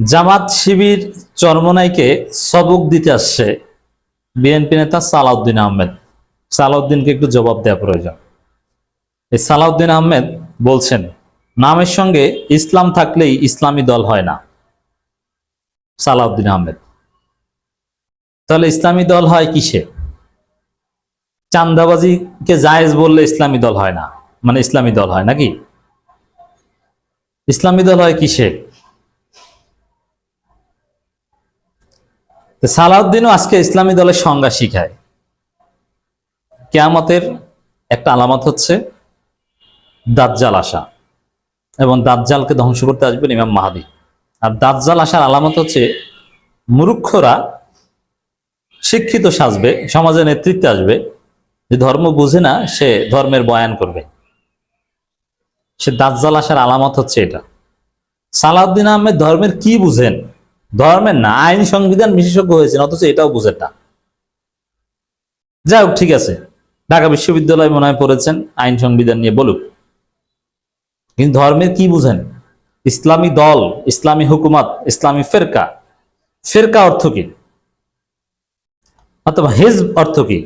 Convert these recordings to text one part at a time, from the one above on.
জামাত শিবির চরমনাইকে সবক দিতে আসছে বিএনপি নেতা সালাউদ্দিন আহমেদ। সালাউদ্দিনকে একটু জবাব দেওয়া প্রয়োজন। এই সালাউদ্দিন আহমেদ বলছেন, নামের সঙ্গে ইসলাম থাকলেই ইসলামী দল হয় না। সালাউদ্দিন আহমেদ। তাহলে ইসলামী দল হয় কিসে? চান্দাবাজিকে জায়েজ বললে ইসলামী দল হয় না। মানে ইসলামী দল হয় নাকি? ইসলামী দল হয় কিসে? সালাউদ্দিনও আজকে ইসলামী দলের সংজ্ঞা শিখায়। কেয়ামতের একটা আলামত হচ্ছে দাজ্জাল আসা এবং দাজ্জালকে ধ্বংস করতে আসবেন ইমাম মাহাদি। আর দাজ্জাল আসার আলামত হচ্ছে মূর্খরা শিক্ষিত সাজবে সমাজে নেতৃত্বে আসবে, যে ধর্ম বুঝে না, সে ধর্মের বয়ান করবে। সে দাজ্জাল আসার আলামত হচ্ছে এটা। সালাউদ্দিন আহমেদ ধর্মের কি বুঝেন? ধর্মের না, আইন সংবিধান বিশেষজ্ঞ হয়েছেন, অথচ এটাও বুঝেন না। যাই হোক, ঠিক আছে। ঢাকা বিশ্ববিদ্যালয় মনে হয় পড়েছেন, আইন সংবিধান নিয়ে বলুক। কিন্তু ধর্মের কি বুঝেন? ইসলামী দল, ইসলামী হুকুমত, ইসলামী ফেরকা। ফেরকা অর্থ কি? অথবা হিজব অর্থ কি?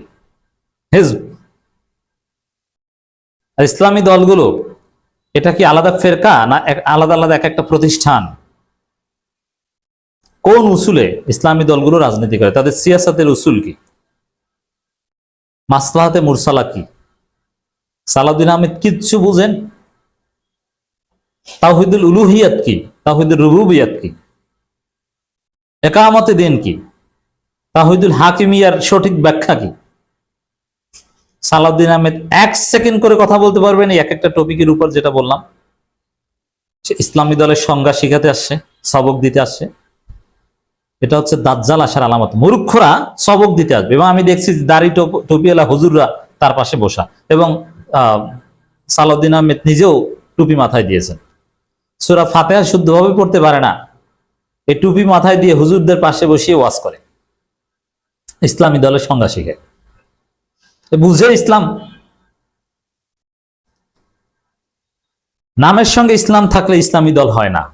হিজব। ইসলামী দলগুলো, এটা কি আলাদা ফেরকা না আলাদা আলাদা এক একটা প্রতিষ্ঠান? কোন উসুলে ইসলামী দলগুলো রাজনীতি করে? তাদের সিয়াসাতের উসুল কি? মাসলাহাতে মুরসালা কি? সালাউদ্দিন আহমেদ কিচ্ছু বুঝেন? তাহিদুল উলুহিয়াত কি? তাহিদুল রুবুবিয়াত কি? একামতে দিন কি? তাহিদুল হাকিমিয়ার সঠিক ব্যাখ্যা কি? সালাউদ্দিন আহমেদ এক সেকেন্ড করে কথা বলতে পারবেন এক একটা টপিকের উপর যেটা বললাম। সে ইসলামী দলের সংজ্ঞা শিখাতে আসছে, সবক দিতে আসছে। এটা হচ্ছে দাজ্জাল আসার আলামত। মূর্খরা সবক দিতে আসবে এবং আমি দেখছি দাড়ি টোপ- টুপিওয়ালা হুজুররা তার পাশে বসা এবং সালাউদ্দিন আহমেদ নিজেও টুপি মাথায় দিয়েছেন। সুরা ফাতেহা শুদ্ধভাবে পড়তে পারে না। এই টুপি মাথায় দিয়ে হুজুরদের পাশে বসিয়ে ওয়াজ করে। ইসলামী দলের সংজ্ঞা শিখে। বুঝে ইসলাম। নামের সঙ্গে ইসলাম থাকলে ইসলামী দল হয় না।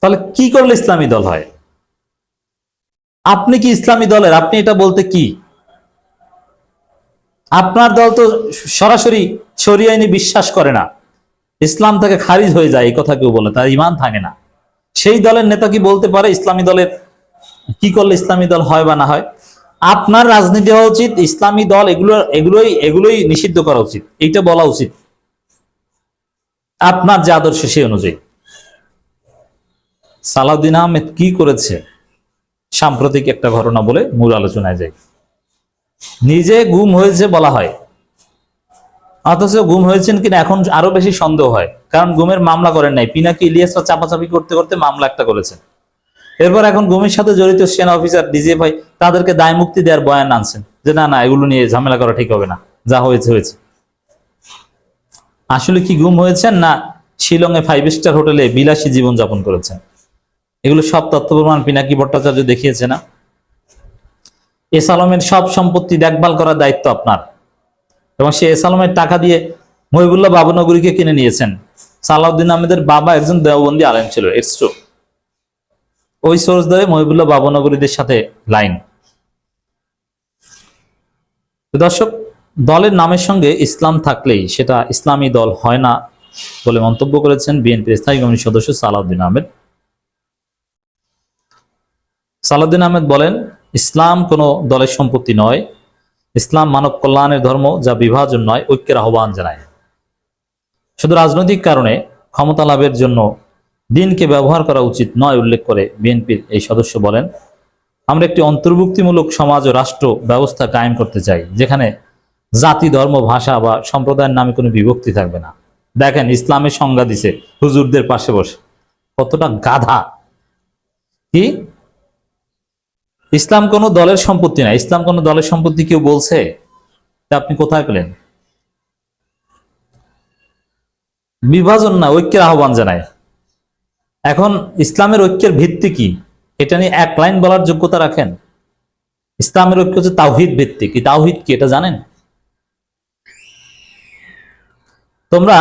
তাহলে কি করলে ইসলামী দল হয়? আপনি কি ইসলামী দলের? আপনি এটা বলতে কি? আপনার দল তো সরাসরি শরিয়া আইনে বিশ্বাস করে না। ইসলাম থেকে খারিজ হয়ে যায়, এই কথা কেউ বলে তার ইমান থাকে না। সেই দলের নেতা কি বলতে পারে ইসলামী দলের কি করলে ইসলামী দল হয় বা না হয়? আপনার রাজনীতি হওয়া উচিত, ইসলামী দল এগুলো, এগুলোই এগুলোই নিষিদ্ধ করা উচিত, এইটা বলা উচিত। আপনার যে আদর্শ সেই অনুযায়ী। সালাউদ্দিন আহমেদ কি করেছে? সাম্প্রতিক একটা ঘটনা বলে মূল আলোচনায় যাই। নিজে গুম হয়েছে বলা হয়। অথচ গুম হয়েছেন কিনা এখন আরও বেশি সন্দেহ হয়। কারণ গুমের মামলা করেন নাই। পিনাকি ইলিয়াসরা চাপাচাপি করতে করতে মামলা একটা করেছেন। এরপর এখন গুমের সাথে জড়িত সেনা অফিসার ডিজিএফআই তাদেরকে দায় মুক্তি দেওয়ার বয়ান আনছেন যে, না না, এগুলো নিয়ে ঝামেলা করা ঠিক হবে না। যা হয়েছে হয়েছে। আসলে কি গুম হয়েছেন না শিলংয়ে ফাইভ স্টার হোটেলে বিলাসী জীবন যাপন করেছেন? এগুলো সব তথ্য প্রমাণ পিনাকি ভট্টাচার্য দেখিয়েছে না? এস আলমের সব সম্পত্তি দেখভাল করার দায়িত্ব আপনার। এবং সে এস আলমের টাকা দিয়ে মহিবুল্লাহ বাবুনগরীকে কিনে নিয়েছেন। সালাউদ্দিন আহমেদের বাবা একজন দেওবন্দি আলেম ছিল ইটস ওই সোর্স ধরে মহিবুল্লাহ বাবুনগরীদের সাথে লাইন দর্শক, দলের নামের সঙ্গে ইসলাম থাকলেই সেটা ইসলামী দল হয় না বলে মন্তব্য করেছেন বিএনপির স্থায়ী কমিটির সদস্য সালাউদ্দিন আহমেদ। সালাউদ্দিন আহমেদ বলেন, ইসলাম কোনো দলের সম্পত্তি নয়। ইসলাম মানব কল্যাণের ধর্ম যা বিভাজন নয়, ঐক্যের আহ্বান জানায়। শুধু রাজনৈতিক কারণে ক্ষমতা লাভের জন্য দিনকে ব্যবহার করা উচিত নয়, উল্লেখ করে বিএনপির এই সদস্য বলেন, আমরা একটি অন্তর্ভুক্তিমূলক সমাজ ও রাষ্ট্র ব্যবস্থা কায়েম করতে চাই, যেখানে জাতি, ধর্ম, ভাষা বা সম্প্রদায়ের নামে কোনো বিভক্তি থাকবে না। দেখেন, ইসলামের সংজ্ঞা দিছে হুজুরদের পাশে বসে। কতটা গাধা। কি? ইসলাম কোনো দলের সম্পত্তি না। ইসলাম কোনো দলের সম্পত্তি কেউ বলছে? তা আপনি কোথায় পেলেন? বিভাজন না, ঐক্যের আহ্বান জানায়। এখন ইসলামের ঐক্যের ভিত্তি কি? এটা নিয়ে এক লাইন বলার যোগ্যতা রাখেন। ইসলামের ঐক্য হচ্ছে তাওহিদ ভিত্তিক। এই তাওহিদ কি, এটা জানেন? তোমরা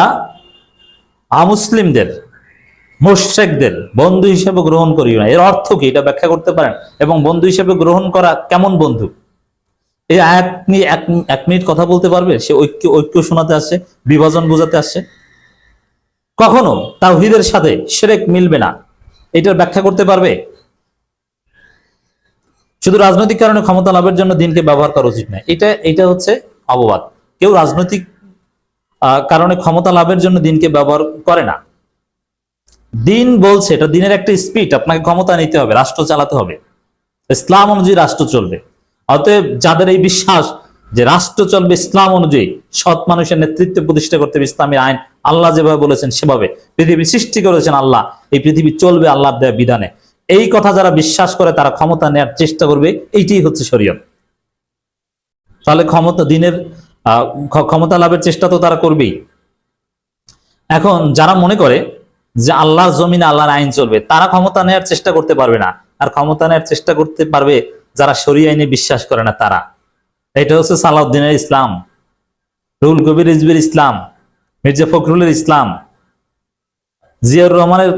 আমুসলিমদের মোশেকদের বন্ধু হিসেবে গ্রহণ করিও না। এর অর্থ কি? এটা ব্যাখ্যা করতে পারেন। এবং বন্ধু হিসেবে গ্রহণ করা কেমন বন্ধু? এই এক মি- এক মিনিট কথা বলতে পারবে? সে ঐক্য ঐক্য শোনাতে আসছে বিভাজন বোঝাতে আসছে কখনো তাওহিদের সাথে সেরেক মিলবে না। এটার ব্যাখ্যা করতে পারবে? শুধু রাজনৈতিক কারণে ক্ষমতা লাভের জন্য দিনকে ব্যবহার করা উচিত নয়। এটা এটা হচ্ছে অববাদ কেউ রাজনৈতিক কারণে ক্ষমতা লাভের জন্য দিনকে ব্যবহার করে না। দিন বলছে, এটা দিনের একটা স্পিড আপনাকে ক্ষমতা নিতে হবে, রাষ্ট্র চালাতে হবে। ইসলাম অনুযায়ী রাষ্ট্র চলবে। অতএব যাদের এই বিশ্বাস যে রাষ্ট্র চলবে ইসলাম অনুযায়ী, সৎ মানুষের নেতৃত্ব প্রতিষ্ঠা করতে হবে ইসলামী আইন, আল্লাহ যেভাবে বলেছেন সেভাবে। পৃথিবী সৃষ্টি করেছেন আল্লাহ, এই পৃথিবী চলবে আল্লাহর দেয়া বিধানে। এই কথা যারা বিশ্বাস করে, তারা ক্ষমতা নেওয়ার চেষ্টা করবে, এইটাই হচ্ছে শরীয়ত। তাহলে ক্ষমতা, দিনের ক্ষমতা লাভের চেষ্টা তো তারা করবেই। এখন যারা মনে করে যে আল্লাহর জমিনে আল্লাহর আইন চলবে, তারা ক্ষমতা নেওয়ার চেষ্টা করতে পারবে না। আর ক্ষমতা নেওয়ার চেষ্টা করতে পারবে যারা শরী আইনে বিশ্বাস করে না তারা। এটা হচ্ছে সালাউদ্দিনের ইসলাম রুল কবির রিজবির ইসলাম, মির্জা ফখরুলের ইসলাম, জিয়াউর রহমানের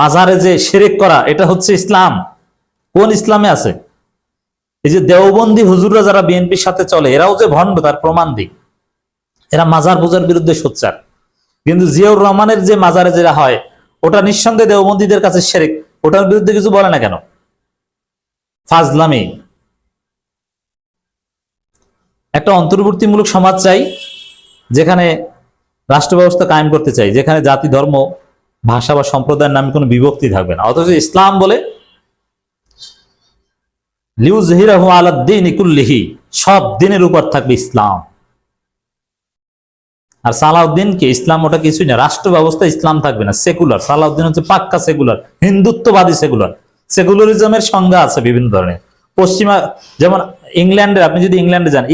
মাজারে যে শিরিক করা, এটা হচ্ছে ইসলাম। কোন ইসলামে আছে? এই যে দেওবন্দি হুজুররা যারা বিএনপির সাথে চলে, এরাও যে ভণ্ড, তার প্রমাণ দিক এরা মাজার পূজার বিরুদ্ধে সোচ্চার। কিন্তু জিয়াউর রহমানের যে মাজারে যেটা হয় ওটা নিঃসন্দেহে দেওবন্দীদের কাছে সেরেক। ওটার বিরুদ্ধে কিছু বলে না কেন? ফাজলামি। একটা অন্তর্বর্তীমূলক সমাজ চাই, যেখানে রাষ্ট্র ব্যবস্থা কায়েম করতে চাই, যেখানে জাতি, ধর্ম, ভাষা বা সম্প্রদায়ের নামে কোনো বিভক্তি থাকবে না। অথচ ইসলাম বলে লিউজহিরাহু আলাদ্দিন ইকুল্লিহি সব দিনের উপর থাকবে ইসলাম। আর সালাউদ্দিনকে ইসলাম ওটা কিছুই না রাষ্ট্র ব্যবস্থা ইসলাম থাকবে না সেকুলার সালাউদ্দিন হচ্ছে পাক্কা সেকুলার হিন্দুত্ববাদী সেকুলার সেকুলারিজমের সংজ্ঞা আছে বিভিন্ন ধরনের। পশ্চিমা, যেমন ইংল্যান্ডের, আপনি যদি ইংল্যান্ডে যান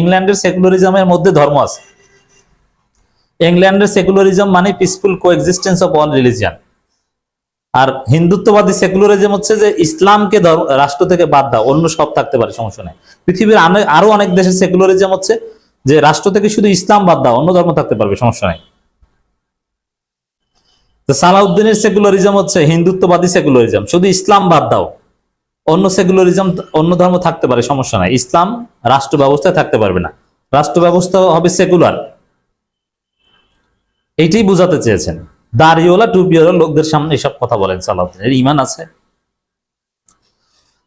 ইংল্যান্ডের সেকুলারিজমের মধ্যে ধর্ম আছে। ইংল্যান্ডের সেকুলারিজম মানে peaceful coexistence of all religion আর হিন্দুত্ববাদী সেকুলারিজম হচ্ছে যে ইসলামকে রাষ্ট্র থেকে বাদ দাও, অন্য সব থাকতে পারে, সমস্যা নেই। পৃথিবীর আরও অনেক দেশের সেকুলারিজম হচ্ছে যে রাষ্ট্র থেকে শুধু ইসলাম বাদ দাও, অন্য ধর্ম থাকতে পারবে, সমস্যা নাই। সালাউদ্দিনের সেকুলারিজম হচ্ছে হিন্দুত্ববাদী সেকুলারিজম। শুধু ইসলাম বাদ দাও, অন্য সেকুলারিজম, অন্য ধর্ম থাকতে পারে, সমস্যা নাই। ইসলাম রাষ্ট্র ব্যবস্থায় থাকতে পারবে না। রাষ্ট্র ব্যবস্থা হবে সেকুলার। এইটাই বোঝাতে চেয়েছেন। দাড়িওয়ালা, টুপিওয়ালা লোকদের সামনে এসব কথা বলেন সালাউদ্দিন। এর ইমান আছে।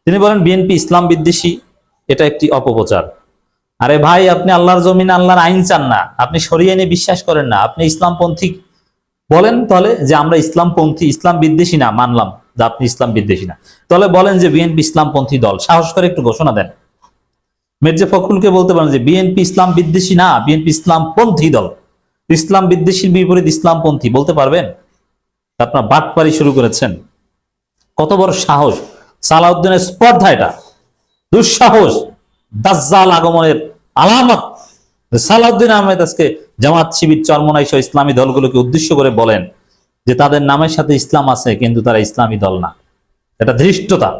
তিনি বলেন, বিএনপি ইসলাম বিদ্বেষী, এটা একটি অপপ্রচার। আরে ভাই, আপনি আল্লাহর জমিন আল্লাহর আইন চান না। আপনি সরিয়ে নিয়ে বিশ্বাস করেন না। আপনি ইসলামপন্থী। বলেন তাহলে যে আমরা ইসলামপন্থী, ইসলাম বিদ্বেষী না, মানলাম যে আপনি ইসলাম বিদ্বেষী না। তাহলে বলেন যে বিএনপি ইসলামপন্থী দল। সাহস করে একটু ঘোষণা দেন। মির্জা ফখরুলকে বলতে পারেন যে বিএনপি ইসলাম বিদ্বেষী না, বিএনপি ইসলামপন্থী দল। ইসলাম বিদ্বেষীর বিপরীত ইসলামপন্থী, বলতে পারবেন? আপনার বাটপারি শুরু করেছেন। কত বড় সাহস। সালাউদ্দিনের স্পর্ধা এটা। দুঃসাহস। দাজ্জাল আগমনের আলামত। সালাউদ্দিন আহমেদ আজকে জামাত শিবির চরমনাই ইসলামী দলগুলোকে উদ্দেশ্য করে বলেন যে তাদের নামের সাথে ইসলাম আছে, কিন্তু তারা ইসলামী দল না। এটা ধৃষ্টতা।